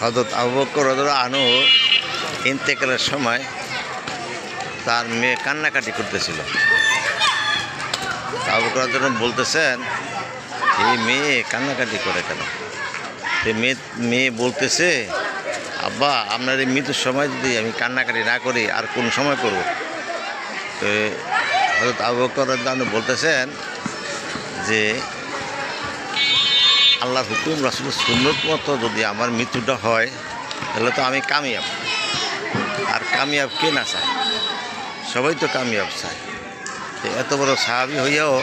হজরত আবু বকর আনু ইন্তেকালের সময় তার মেয়ে কান্নাকাটি করতেছিল। আবু বকর বলতেছেন, এই মেয়ে কান্নাকাটি করে কেন? মেয়ে মেয়ে বলতেছে, আব্বা, আপনার এই মৃত্যুর সময় যদি আমি কান্নাকাটি না করি, আর কোন সময় করব? তো হজরত আবু বকর বলতেছেন যে আল্লাহর হুকুম রাসুল সুন্নত মতো যদি আমার মৃত্যুটা হয়, তাহলে তো আমি কামিয়াব। আর কামিয়াব কে না চায়? সবাই তো কামিয়াব চায়। তো এত বড় সাহাবি হইয়াও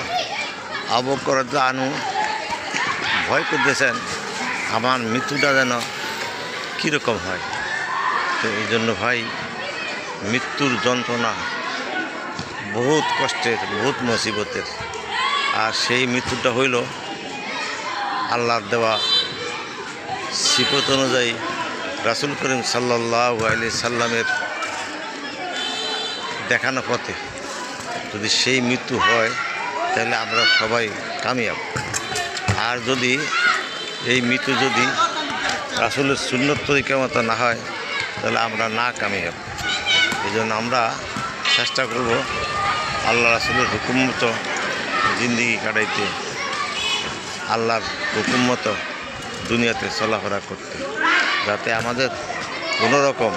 অবকর আনু ভয় করতেছেন, আমার মৃত্যুটা যেন কীরকম হয়? তো এই জন্য ভাই, মৃত্যুর যন্ত্রণা বহুত কষ্টের, বহুত মুসিবতের। আর সেই মৃত্যুটা হইল আল্লাহর দেওয়া সিফত অনুযায়ী রাসুল করিম সাল্লাহ আলি সাল্লামের দেখানো পথে যদি সেই মৃত্যু হয়, তাহলে আমরা সবাই কামিয়াব। আর যদি এই মৃত্যু যদি রাসুলের সুন্নত তরিকা মতো না হয়, তাহলে আমরা না কামিয়াব। এই জন্য আমরা চেষ্টা করব আল্লাহ রাসুলের হুকুম মতো জিন্দিগি কাটাইতে। আল্লাহর হুকুম মতো দুনিয়াতে চলাফেরা করতে, যাতে আমাদের কোনো রকম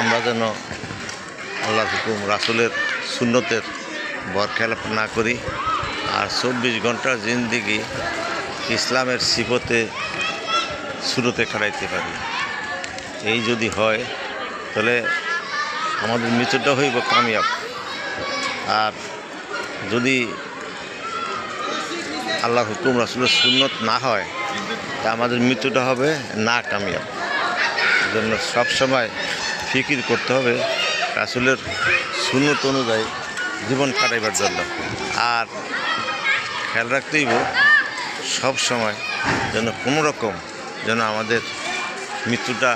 আমরা যেন আল্লাহর হুকুম, রাসুলের সুন্নতের বরখেলাপ না করি। আর চব্বিশ ঘণ্টার জিন্দিগি ইসলামের সিফতে শুরুতে খাড়াইতে পারি। এই যদি হয়, তাহলে আমাদের মৃত্যুটা হইব কামিয়াব। আর যদি আল্লাহর হুকুম রাসুলের সুন্নত না হয়, তা আমাদের মৃত্যুটা হবে না কামিয়াব জন্য সবসময় ফিকির করতে হবে রাসুলের সুন্নত অনুযায়ী জীবন কাটাইবার জন্য। আর খেয়াল রাখতেই সব সময় যেন কোনো রকম যেন আমাদের মৃত্যুটা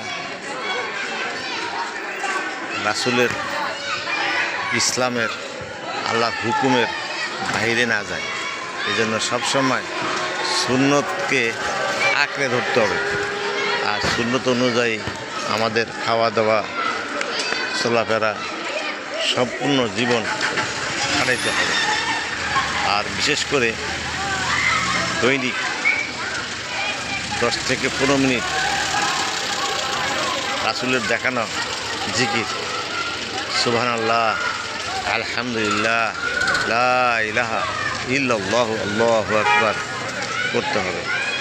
রাসুলের ইসলামের আল্লাহ হুকুমের বাইরে না যায়। এই জন্য সবসময় সুন্নতকে আঁকড়ে ধরতে হবে। আর সুন্নত অনুযায়ী আমাদের খাওয়া দাওয়া চলাফেরা, সম্পূর্ণ জীবন কাটাইতে হবে। আর বিশেষ করে দৈনিক দশ থেকে পনেরো মিনিট রাসুলের দেখানো জিকির। সুবহান আল্লাহ আলহামদুলিল্লাহ ইলাহা ইল্লাল্লাহু আল্লাহ আকবার। করতে হবে।